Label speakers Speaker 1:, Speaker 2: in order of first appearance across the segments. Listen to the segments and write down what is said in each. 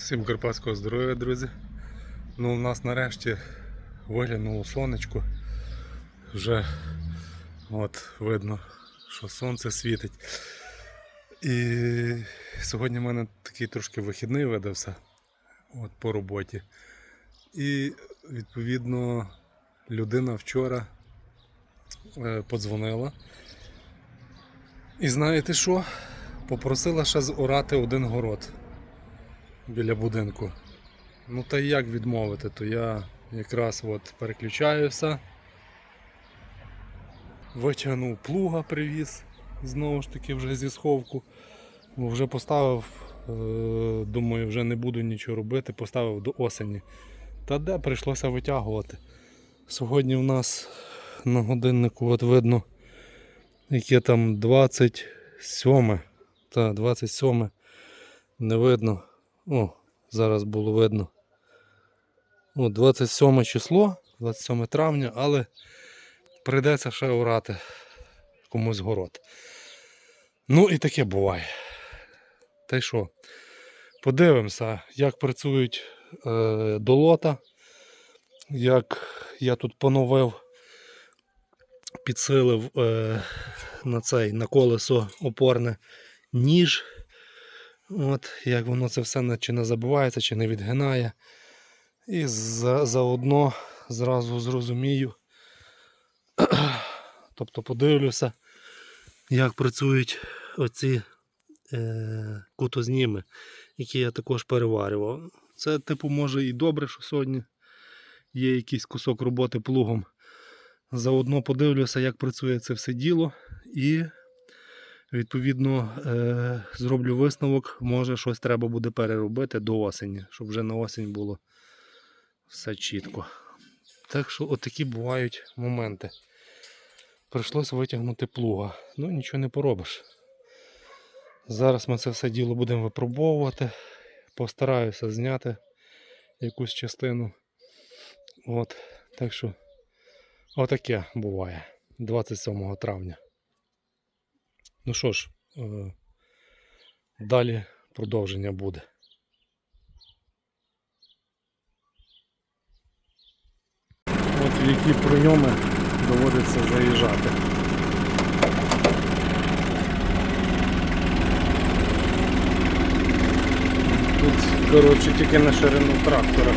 Speaker 1: Всім карпатського здоров'я, друзі. Ну, у нас нарешті виглянуло сонечко. Вже от видно, що сонце світить. І сьогодні в мене такий трошки вихідний видався от, по роботі. І відповідно людина вчора е, подзвонила. І знаєте що? Попросила ще зорати один город біля будинку. Ну та як відмовити, то я якраз от переключаюся. Витягнув плуга, привіз, знову ж таки вже зі сховку. Вже поставив, е, думаю, вже не буду нічого робити, поставив до осені. Та де прийшлося витягувати. Сьогодні в нас на годиннику от видно, яке там 27. Та, 27. Не видно. О, зараз було видно. О, 27 число, 27 травня, але прийдеться ще орати комусь город. Ну і таке буває. Та й що? Подивимося, як працюють е, долота, як я тут поновив, підсилив е, на цей на колесо опорне ніж. От, як воно це все чи не забувається, чи не відгинає. І за, заодно зразу зрозумію. тобто подивлюся, як працюють оці е, кутозніми, які я також переварював. Це, типу, може і добре, що сьогодні є якийсь кусок роботи плугом. Заодно подивлюся, як працює це все діло. І Відповідно, е, зроблю висновок, може щось треба буде переробити до осені, щоб вже на осінь було все чітко. Так що отакі бувають моменти. Прийшлося витягнути плуга. Ну нічого не поробиш. Зараз ми це все діло будемо випробовувати. Постараюся зняти якусь частину. От. Так що отаке буває 27 травня. Ну що ж, е, далі продовження буде. От в які прийоми доводиться заїжджати. Тут, коротше, тільки на ширину трактора.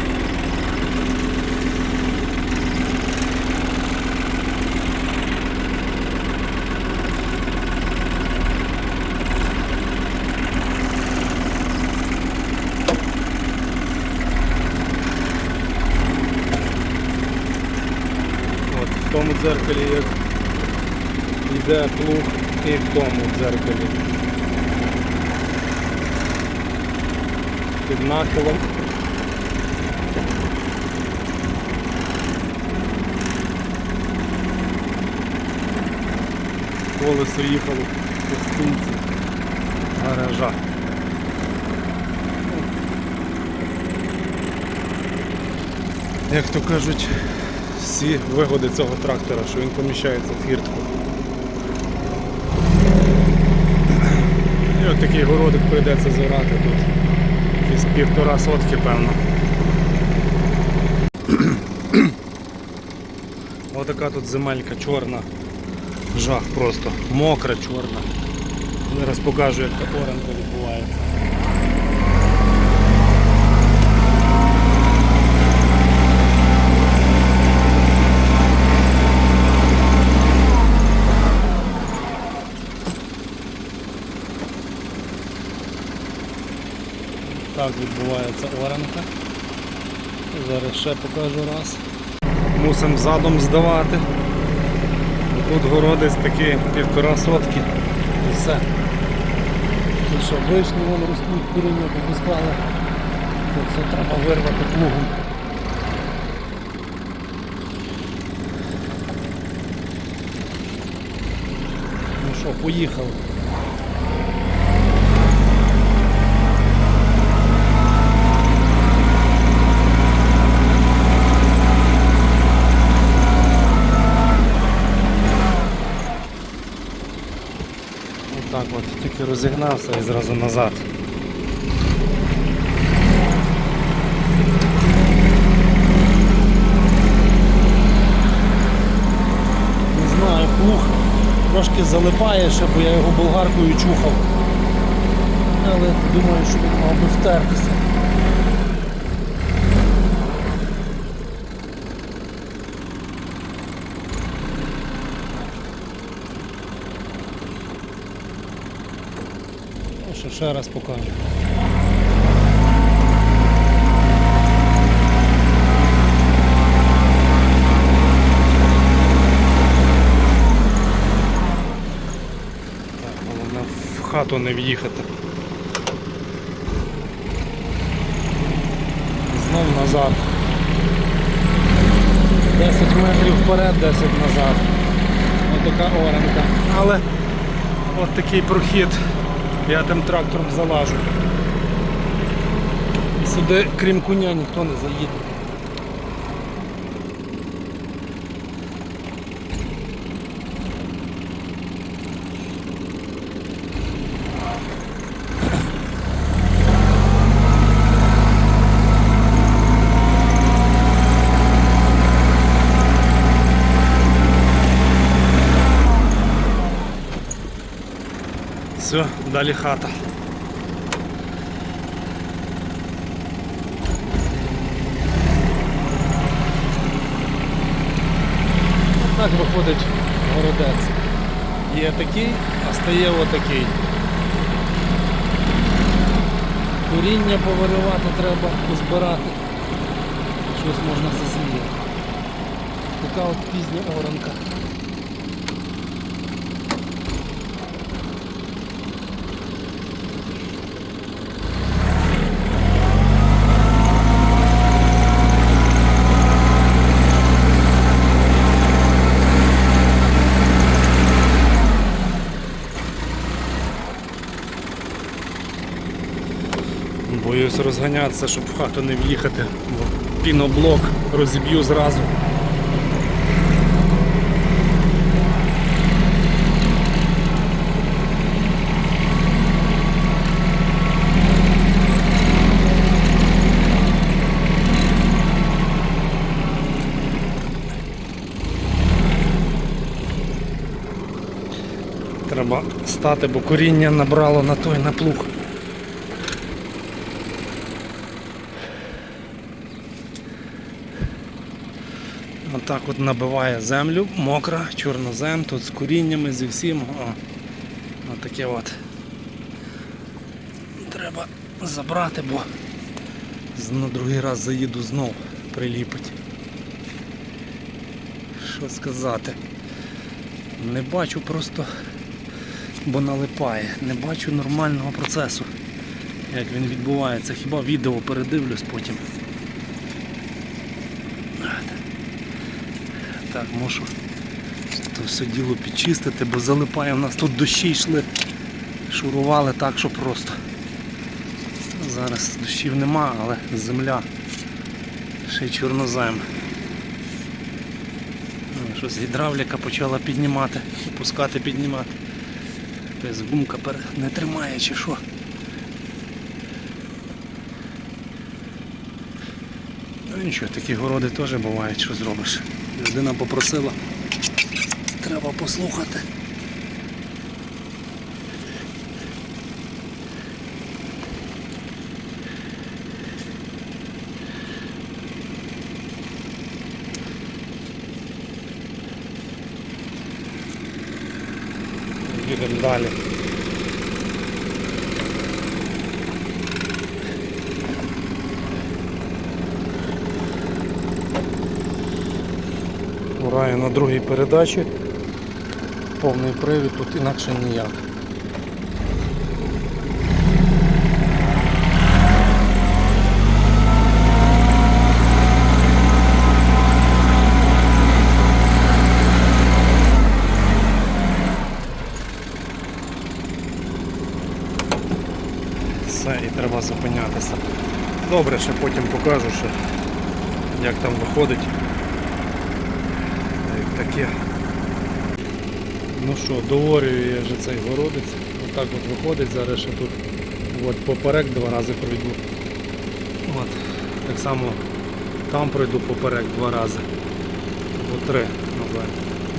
Speaker 1: От, в дзеркалі як йде плуг і в тому дзеркалі. Під нахилом. Колесо їхало по стінці гаража. Як то кажуть, всі вигоди цього трактора, що він поміщається в фіртку. І от такий городик прийдеться зорати тут. Якісь півтора сотки, певно. Отака тут земелька чорна. Жах просто. Мокра, чорна. Зараз покажу, як та оранка відбувається. Так відбувається оранка. Зараз ще покажу раз. Мусимо задом здавати. Тут городець такі півтора сотки. І все. І що, вийшли, вон ростуть коріння, попускали. Це все треба вирвати плугом. Ну що, поїхали. розігнався і зразу назад. Не знаю, плух трошки залипає, щоб я його болгаркою чухав. Але думаю, що він мав би втертися. Ще раз покажу. Хату не в'їхати. Знов назад. 10 метрів вперед, 10 назад. Ось така оранка. Але от такий прохід. Я тим трактором залажу. Сюди, крім коня, ніхто не заїде. Все, далі хата. Так виходить городець. Є такий, а стає отакий. Коріння повиривати треба, позбирати. Щось можна засіяти. Така от пізня оранка. Боюсь розганятися, щоб в хату не в'їхати, бо піноблок розіб'ю зразу. Треба стати, бо коріння набрало на той на плуг. Отак от набиває землю, мокра, чорнозем, тут з коріннями, зі всім. О, отаке от. Треба забрати, бо на другий раз заїду знов приліпить. Що сказати? Не бачу просто, бо налипає. Не бачу нормального процесу, як він відбувається. Хіба відео передивлюсь потім. Так, можу то все діло підчистити, бо залипає. У нас тут дощі йшли, шурували так, що просто. Зараз дощів нема, але земля ще й чорнозем. Ну, Щось гідравліка почала піднімати, опускати, піднімати. Якась гумка не тримає чи що. Ну нічого, такі городи теж бувають, що зробиш. Людина попросила, треба послухати. Їдемо далі. Ураю на другій передачі. Повний привід, тут інакше ніяк. Все, і треба зупинятися. Добре, ще потім покажу, що, як там виходить. Таке. Ну що, доворюю я вже цей городець. Отак от виходить, зараз ще тут от поперек два рази пройду. От. Так само там пройду поперек два рази. Або три,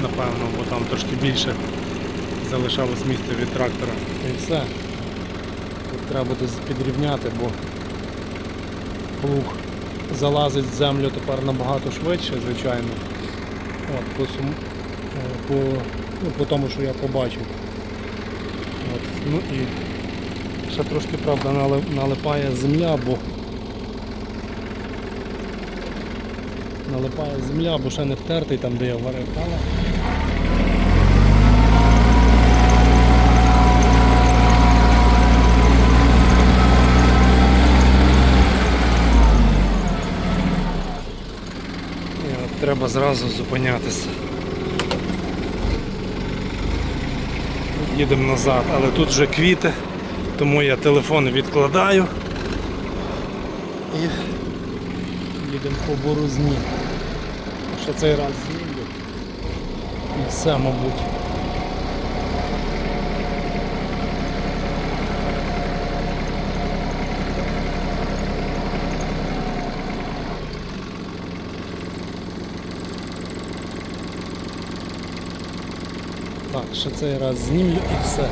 Speaker 1: напевно, бо там трошки більше залишалось місце від трактора. І все. Тут треба буде підрівняти, бо плуг залазить в землю тепер набагато швидше, звичайно. От, по, е, по, ну, по тому, що я побачив. От, ну і ще трошки, правда, налипає земля, бо налипає земля, бо ще не втертий там, де я варив кава. І от треба зразу зупинятися. Їдемо назад, але тут вже квіти, тому я телефон відкладаю і їдемо по борозні. Ще цей раз знімлю. І все, мабуть. Ще цей раз знімлю і все.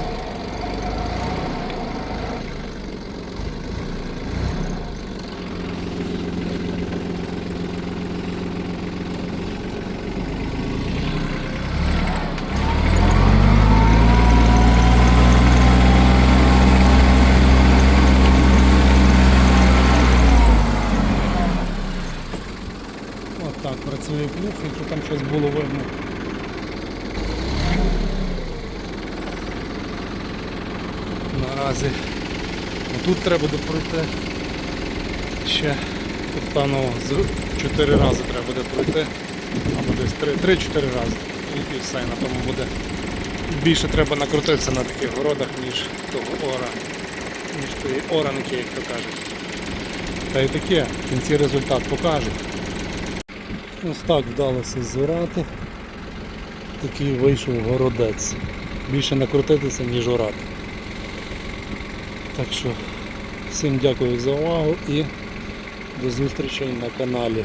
Speaker 1: От так працює плуг, якщо там щось було видно. Наразі тут треба пройти ще тут певно 4 рази треба буде пройти, або десь 3-4 рази. І, все, і на тому буде. Більше треба накрутитися на таких городах, ніж того ора, ніж тої оранки, як то кажуть. Та й таке, в кінці результат покаже. Ось так вдалося зорати. Такий вийшов городець. Більше накрутитися, ніж орати. Так що всім дякую за увагу і до зустрічей на каналі.